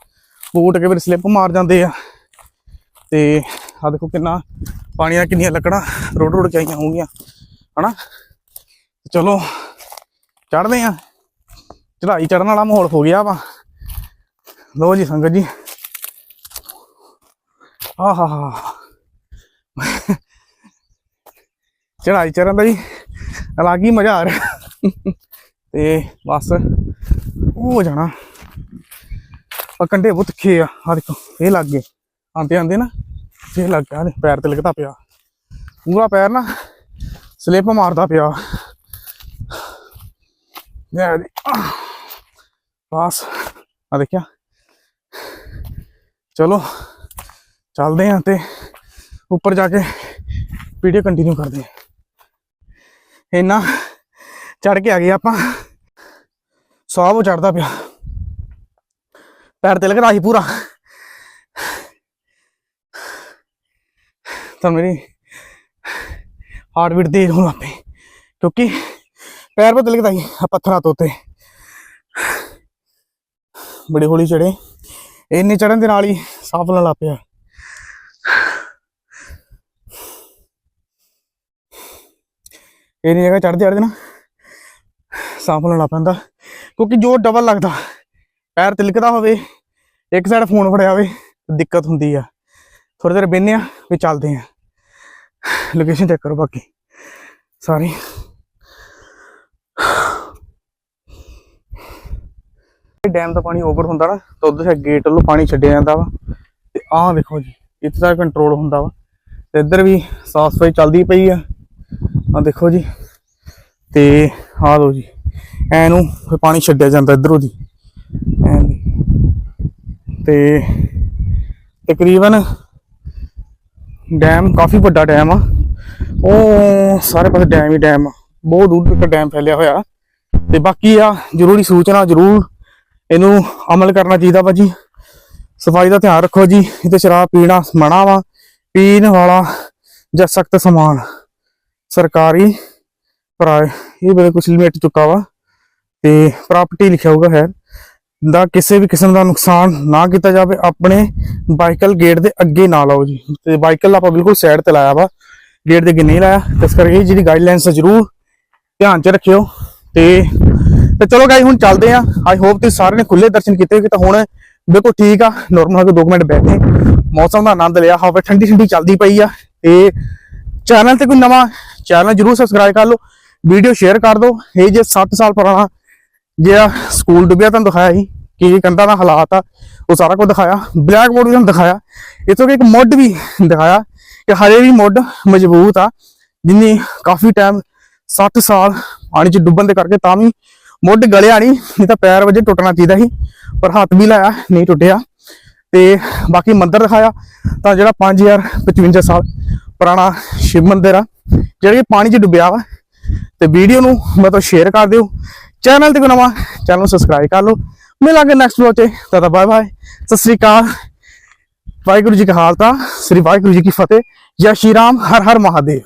ਬੂਟ ਕੇ ਫਿਰ ਸਲਿੱਪ ਮਾਰ ਜਾਂਦੇ ਆ। ਤੇ ਆ ਦੇਖੋ ਕਿੰਨਾ ਪਾਣੀਆਂ ਕਿੰਨੀਆਂ ਲੱਕੜਾਂ ਰੋਡ ਰੋਡ ਚਾਈਆਂ ਹੋਣਗੀਆਂ, ਹਨਾ? ਚਲੋ ਚੜਦੇ ਆ। ਚੜਾਈ ਚੜਨ ਵਾਲਾ ਮਾਹੌਲ ਹੋ ਗਿਆ ਵਾ। ਲੋ ਜੀ ਸੰਗਤ ਜੀ। ਆਹਾ ਚੜਾਈ ਚੜਨ ਦਾ ਜੀ ਅਲੱਗ ਹੀ ਮਜ਼ਾ ਆ ਰਿਹਾ। ਤੇ ਬਸ। ਉਹ ਹੋ ਜਾਣਾ। ਆ ਕੰਡੇ ਬਹੁਤ ਤਿੱਖੇ ਆ ਆ ਦੇਖੋ, ਇਹ ਲੱਗ ਗਏ। ਆਂਦੇ ਆਂਦੇ ਨਾ, ਇਹ ਲੱਗ ਗਿਆ ਇਹਦੇ ਪੈਰ ਤੇ ਲਿਖਦਾ ਪਿਆ। ਪੂਰਾ ਪੈਰ ਨਾ ਸਲਿੱਪ ਮਾਰਦਾ ਪਿਆ। ਲੈ ਜੀ। ਬਸ ਆ ਦੇਖਿਆ। ਚਲੋ, ਚੱਲਦੇ ਆਂ ਤੇ ਉੱਪਰ ਜਾ ਕੇ ਵੀਡੀਓ ਕੰਟੀਨਿਊ ਕਰਦੇ ਆਂ। ਇੰਨਾ ਚੜ ਕੇ ਆ ਗਏ ਆਪਾਂ। ਸਾਹ ਉਹ ਚੜਦਾ ਪਿਆ। ਪੈਰ ਤੇ ਲੱਗਦਾ ਸੀ ਪੂਰਾ। ਤਾਂ ਮੇਰੀ ਹਾਰਟ ਬੀਟ ਤੇਜ਼ ਹੋਣ ਲੱਗ ਪਈ, ਕਿਉਂਕਿ ਪੈਰ ਪੇ ਤਿਲਕਦਾ ਸੀ ਪੱਥਰਾਂ ਤੋਂ ਉੱਤੇ। ਬੜੇ ਹੌਲੀ ਚੜੇ ਇੰਨੇ ਚੜਨ ਦੇ ਨਾਲ ਹੀ ਸਾਹ ਫੁੱਲਣ ਲੱਗ ਪਿਆ। ਇੰਨੀ ਜਗ੍ਹਾ ਚੜਦੇ ਚੜਦੇ ਨਾ ਸਾਹ ਫੁੱਲਣ ਲੱਗ ਪੈਂਦਾ। ਕਿਉਂਕਿ ਜੋ ਡਬਲ ਲੱਗਦਾ, ਪੈਰ ਤਿਲਕਦਾ ਹੋਵੇ, ਇੱਕ ਸਾਈਡ ਫੋਨ ਫੜਿਆ ਹੋਵੇ, ਦਿੱਕਤ ਹੁੰਦੀ ਆ। ਥੋੜੇ ਦੇਰ ਬਹਿੰਦੇ ਆ ਵੀ ਚੱਲਦੇ ਆ ਲੋਕੇਸ਼ਨ ਚੈੱਕ ਕਰੋ ਬਾਕੀ। ਸਾਰੀ। ਡੈਮ ਦਾ ਪਾਣੀ ਓਵਰ ਹੁੰਦਾ ਨਾ, ਤਾਂ ਉਧਰ ਸੇ ਗੇਟ ਵੱਲੋਂ ਪਾਣੀ ਛੱਡਿਆ ਜਾਂਦਾ ਵਾ। ਤੇ ਆਹ ਵੇਖੋ ਜੀ, ਇੱਥੇ ਦਾ ਕੰਟਰੋਲ ਹੁੰਦਾ ਵਾ। ਤੇ ਇੱਧਰ ਵੀ ਸਾਫ਼ ਸਫ਼ਾਈ ਚੱਲਦੀ ਪਈ ਆ। ਆਹ ਦੇਖੋ ਜੀ। ਤੇ ਆਹ ਲੋ ਜੀ। ਐ ਨੂੰ ਫਿਰ ਪਾਣੀ ਛੱਡਿਆ ਜਾਂਦਾ ਇਧਰੋਂ ਦੀ। ਐਂ ਦੀ। ਤੇ ਤਕਰੀਬਨ ਡੈਮ ਕਾਫੀ ਵੱਡਾ ਡੈਮ ਆ। ਉਹ ਸਾਰੇ ਪਾਸੇ ਡੈਮ ਹੀ ਡੈਮ ਆ। ਬਹੁਤ ਦੂਰ ਤੱਕ ਡੈਮ ਫੈਲਿਆ ਹੋਇਆ। ਤੇ ਬਾਕੀ ਆ, ਜ਼ਰੂਰੀ ਸੂਚਨਾ ਜ਼ਰੂਰ ਇਹਨੂੰ ਅਮਲ ਕਰਨਾ ਚਾਹੀਦਾ ਵਾ ਜੀ। ਸਫ਼ਾਈ ਦਾ ਧਿਆਨ ਰੱਖੋ ਜੀ। ਇਹ ਤੇ ਸ਼ਰਾਬ ਪੀਣਾ ਮਨਾ ਵਾ। ਪੀਣ ਵਾਲਾ ਜਾਂ ਸਖਤ ਸਮਾਨ। ਸਰਕਾਰੀ ਪ੍ਰਾਇ ਇਹ ਬੜੇ ਕੁਝ ਲਿਮਿਟ ਚੁੱਕਾ ਵਾ। ਤੇ ਪ੍ਰਾਪਰਟੀ ਲਿਖਿਆ ਹੋਊਗਾ ਹੈ, ਦਾ ਕਿਸੇ ਵੀ ਕਿਸਮ ਦਾ ਨੁਕਸਾਨ ਨਾ ਕੀਤਾ ਜਾਵੇ, ਆਪਣੇ ਬਾਈਕਲ ਗੇਟ ਦੇ ਅੱਗੇ ਨਾ ਲਾਓ ਜੀ। ਤੇ ਬਾਈਕਲ ਆਪਾਂ ਬਿਲਕੁਲ ਸਾਈਡ ਤੇ ਲਾਇਆ ਵਾ ਗੇਟ ਦੇ ਅੱਗੇ ਨਹੀਂ ਲਾਇਆ ਇਸ ਕਰਕੇ ਇਹ ਜਿਹੜੀ ਗਾਈਡਲਾਈਨਸ ਜ਼ਰੂਰ ਧਿਆਨ ਚ ਰੱਖਿਓ। ਤੇ ਤੇ ਚਲੋ ਗਾਈ ਹੁਣ ਚੱਲਦੇ ਆ ਆਈ ਹੋਪ ਤੁਸੀਂ ਸਾਰਿਆਂ ਨੇ ਖੁੱਲੇ ਦਰਸ਼ਨ ਕੀਤੇ ਕਿ ਤਾਂ ਹੁਣ ਬਿਲਕੁਲ ਠੀਕ ਆ ਨਾਰਮਲ ਹੋ ਕੇ 2 ਮਿੰਟ ਬੈਠੇ। ਮੌਸਮ ਦਾ ਆਨੰਦ ਲਿਆ, ਹਵਾ ਠੰਡੀ ਠੰਡੀ ਚੱਲਦੀ ਪਈ ਆ। ਤੇ ਚੈਨਲ ਤੇ ਕੋਈ ਨਵਾਂ ਚੈਨਲ ਜਰੂਰ ਸਬਸਕ੍ਰਾਈਬ ਕਰ ਲਓ ਵੀਡੀਓ ਸ਼ੇਅਰ ਕਰ ਦਿਓ। ਇਹ ਜੇ 7 ਸਾਲ ਪੁਰਾਣਾ ਜਿਹੜਾ ਸਕੂਲ ਡੁੱਬਿਆ ਤੁਹਾਨੂੰ ਦਿਖਾਇਆ ਸੀ, ਕਿ ਕੰਧਾਂ ਦਾ ਹਾਲਾਤ ਆ, ਉਹ ਸਾਰਾ ਕੁਝ ਦਿਖਾਇਆ। ਬਲੈਕ ਬੋਰਡ ਵੀ ਤੁਹਾਨੂੰ ਦਿਖਾਇਆ। ਇਥੋਂ ਇੱਕ ਮੁੱਢ ਵੀ ਦਿਖਾਇਆ ਕਿ ਹਰੇ ਵੀ ਮੁੱਢ ਮਜ਼ਬੂਤ ਆ, ਜਿੰਨੀ ਕਾਫੀ ਟਾਈਮ 60 ਸਾਲ ਪਾਣੀ 'ਚ ਡੁੱਬਣ ਦੇ ਕਰਕੇ, ਤਾਂ ਵੀ ਮੁੱਢ ਗਲਿਆ ਨਹੀਂ ਨਹੀਂ ਤਾਂ ਪੈਰ ਵਜੇ ਟੁੱਟਣਾ ਚਾਹੀਦਾ ਸੀ, ਪਰ ਹੱਥ ਵੀ ਲਾਇਆ, ਨਹੀਂ ਟੁੱਟਿਆ। ਤੇ ਬਾਕੀ ਮੰਦਿਰ ਦਿਖਾਇਆ, ਤਾਂ ਜਿਹੜਾ 5055 ਸਾਲ ਪੁਰਾਣਾ ਸ਼ਿਵ ਮੰਦਿਰ ਆ, ਜਿਹੜਾ ਕਿ ਪਾਣੀ 'ਚ ਡੁੱਬਿਆ ਵਾ। ਤੇ ਵੀਡੀਓ ਨੂੰ ਮਤਲਬ ਸ਼ੇਅਰ ਕਰ ਦਿਓ ਚੈਨਲ ਤੇ ਕੋ ਨਵਾਂ ਚੈਨਲ ਨੂੰ ਸਬਸਕ੍ਰਾਈਬ ਕਰ ਲਓ। ਮਿਲਾਂਗੇ ਨੈਕਸਟ ਵਲੋਗ 'ਤੇ। ਤਦਾ ਬਾਏ ਬਾਏ ਸਤਿ ਸ੍ਰੀ ਅਕਾਲ। ਵਾਹਿਗੁਰੂ ਜੀ ਕਾ ਖਾਲਸਾ। ਸ੍ਰੀ ਵਾਹਿਗੁਰੂ ਜੀ ਕੀ ਫਤਿਹ। ਜੈ ਸ਼੍ਰੀ ਰਾਮ। ਹਰ ਹਰ ਮਹਾਦੇਵ।